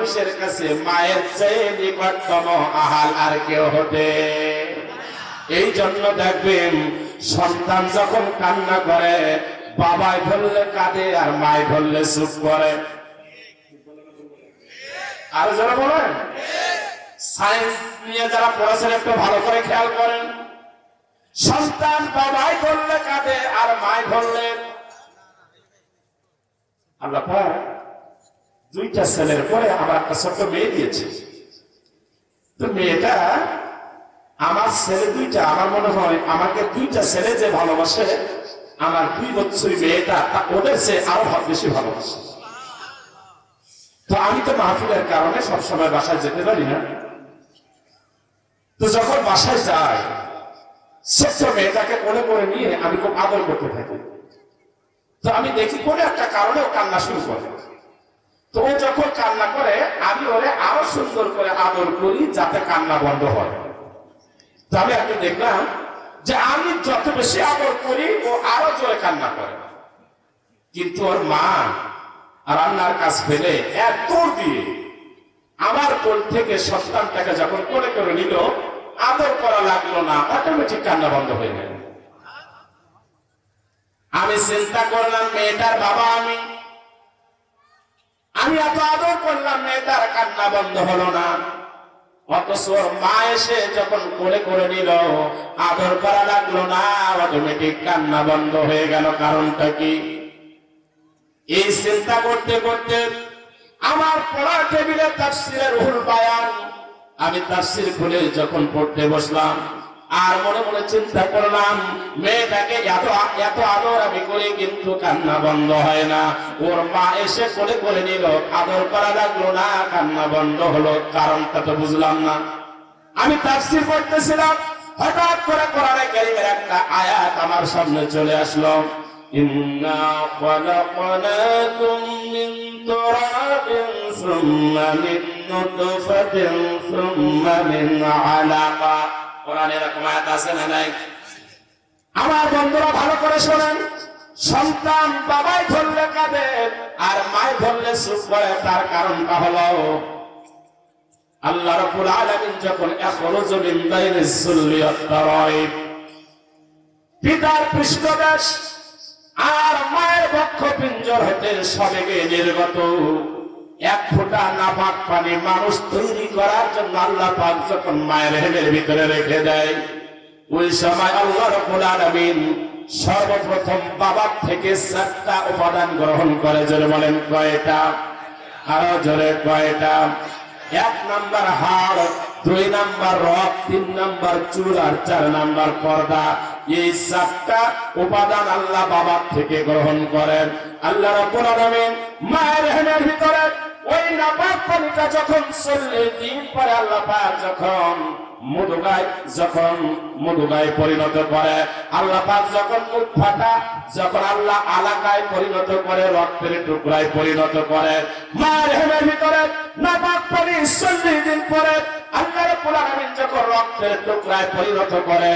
মানুষের কাছে মায়ের চেয়ে নিকটতম আহাল আর কেউ হতে। এই জন্য দেখবেন, সন্তান যখন কান্না করে বাবায় ধরলে কাঁদে আর মায় ধরলে চুপ করে। আর যারা বলেন, সায়েন্স নিয়ে যারা পড়াশোনা একটু ভালো করে খেয়াল করেন, সন্তান বাবাই ধরলে কাঁদে আর মায় ধরলে আল্লাহ দুইটা ছেলের পরে আমার একটা ছোট্ট মেয়ে দিয়েছে। তো মেয়েটা, আমার ছেলে দুইটা, আমার মনে হয় আমাকে দুইটা ছেলে যে ভালোবাসে, আমার দুই বছরই মেয়েটা, তা ওদের সে আরও বেশি ভালোবাসে। তো আমি তো মাহফিলের কারণে সবসময় বাসায় যেতে পারি না। তো যখন বাসায় যাই, ছোট্ট মেয়েটাকে কোলে করে নিয়ে আমি খুব আদর করতে থাকি। তো আমি দেখি কোনো একটা কারণে ও কান্না শুরু করে। তো যখন কান্না করে, আমি ওরে আরও সুন্দর করে আদর করি যাতে কান্না বন্ধ হয়। তো আমি দেখলাম যে আমি যত বেশি আদর করি, ও আরও জোরে কান্না করে। কিন্তু ওর মা রান্নার কাজ ফেলে এত দিয়ে আমার কোল থেকে সন্তানটাকে যখন করে করে নিল, আদর করা লাগল না অটোমেটিক কান্না বন্ধ হয়ে গেল। আমি চিন্তা করলাম, মেয়েটার বাবা আমি। আমি এত আদর করলাম মেয়েটার কান্না বন্ধ হলো না। অথচ মা এসে যখন কোলে করে নিল, আদর করা লাগল না অটোমেটিক কান্না বন্ধ হয়ে গেল। কারণটা কি? এই চিন্তা করতে করতে আমার পড়ার টেবিলে তাফসিরের রুহুল বায়ান, আমি তার তাফসির খুলে যখন পড়তে বসলাম আর মনে মনে চিন্তা করলাম, মেয়েটাকে এত এত আদর আমি করি কিন্তু কান্না বন্ধ হয় না। ওর মা এসে করে করে নিল, আদর করা লাগল না, কান্না বন্ধ হলো, কারণটা তো বুঝলাম না। আমি তাফসির করতেছিলাম হঠাৎ করে কোরআনে কারিমের একটা আয়াত আমার সামনে চলে আসলো। ইন্না আমার বন্ধুরা ভালো করে শোনেন। সন্তান বাবাই ধরলে কাঁদে, আর মায় ধরলে করে। তার কারণটা হলো, আল্লাহ রাব্বুল আলামিন যখন এখরুজু পিতার পৃষ্ঠদেশ আর মায়ের বক্ষ পিঞ্জর হতে সবেগে নির্গত। এক ফোঁটা নাপাক পানি মানুষ তৈরি করার জন্য আল্লাহ পাক যখন মায়ের হেমের ভিতরে রেখে দেয়, ওই সময় আল্লাহ রব্বুল আলামিন সর্বপ্রথম বাবার থেকে চারটা উপাদান গ্রহণ করে, জোরে বলেন কয়টা? আরও জোরে কয়টা? এক নাম্বার হাড়, দুই নাম্বার রক তিন নাম্বার চুল আর চার নাম্বার পর্দা। এই চারটা উপাদান আল্লাহ বাবার থেকে গ্রহণ করেন। আল্লাহ রব্বুল আলামিন মায়ের হেমের ভিতরে ওই নাপাক পানিটা যখন চল্লিশ দিন পরে আল্লাহ পাক যখন মধুগায় যখন মধুগায় পরিণত করে, আল্লাহ পাক যখন মুখ ফাটা, যখন আল্লাহ আলাকায় পরিণত করে, রক্তের টুকরায় পরিণত করে মায়ের হেমের ভিতরে নাপাক পানি চল্লিশ দিন পরে আল্লাহ রাব্বুল আলামিন যখন রক্তের টুকরায় পরিণত করে,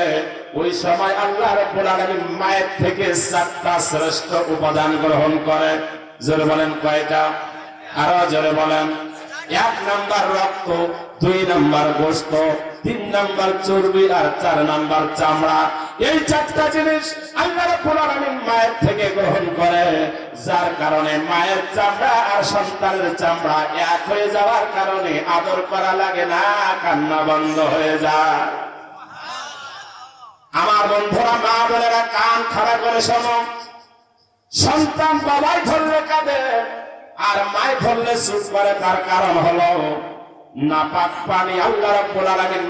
ওই সময় আল্লাহ রাব্বুল আলামিন মায়ের থেকে চারটা শ্রেষ্ঠ উপাদান গ্রহণ করে। জোরে বলেন কয়টা? আরও জোরে বলেন। এক নাম্বার রক্ত, দুই নাম্বার গোস্ত, তিন নাম্বার চর্বি আর চার নাম্বার চামড়া। এই চারটা জিনিস আল্লাহ রাব্বুল আলামিন মায়ের থেকে গ্রহণ করে। যার কারণে মায়ের চামড়া আর সন্তানের চামড়া এক হয়ে যাওয়ার কারণে আদর করা লাগে না, কান্না বন্ধ হয়ে যায়। আমার বন্ধুরা, মা বোনেরা, কান খাড়া করে শোনো। সন্তান বাবাই ধরলে কাঁদে। আর মায় ধরলে চুপ করে তার কারণ হলো, নাপাক পানি আল্লাহ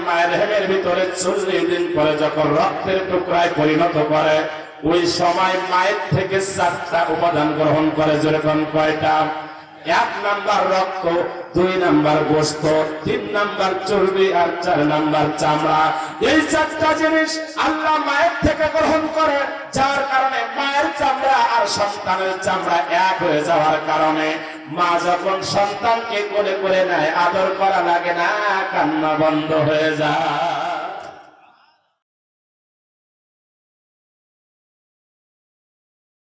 মায়ের হেমের ভিতরে চল্লিশ দিন পরে যখন রক্তের টুকরায় পরিণত করে, ওই সময় মায়ের থেকে চারটা উপাদান গ্রহণ করে যেরকম কয়টা? এক নাম্বার রক্ত, দুই নাম্বার গোস্ত, তিন নাম্বার চর্বি আর চার নাম্বার চামড়া। এই চারটা জিনিস আল্লাহ সন্তানের চামড়া এক হয়ে যাওয়ার কারণে মা যখন সন্তানকে কোলে করে নেয়, আদর করা লাগে না, কান্না বন্ধ হয়ে যায়।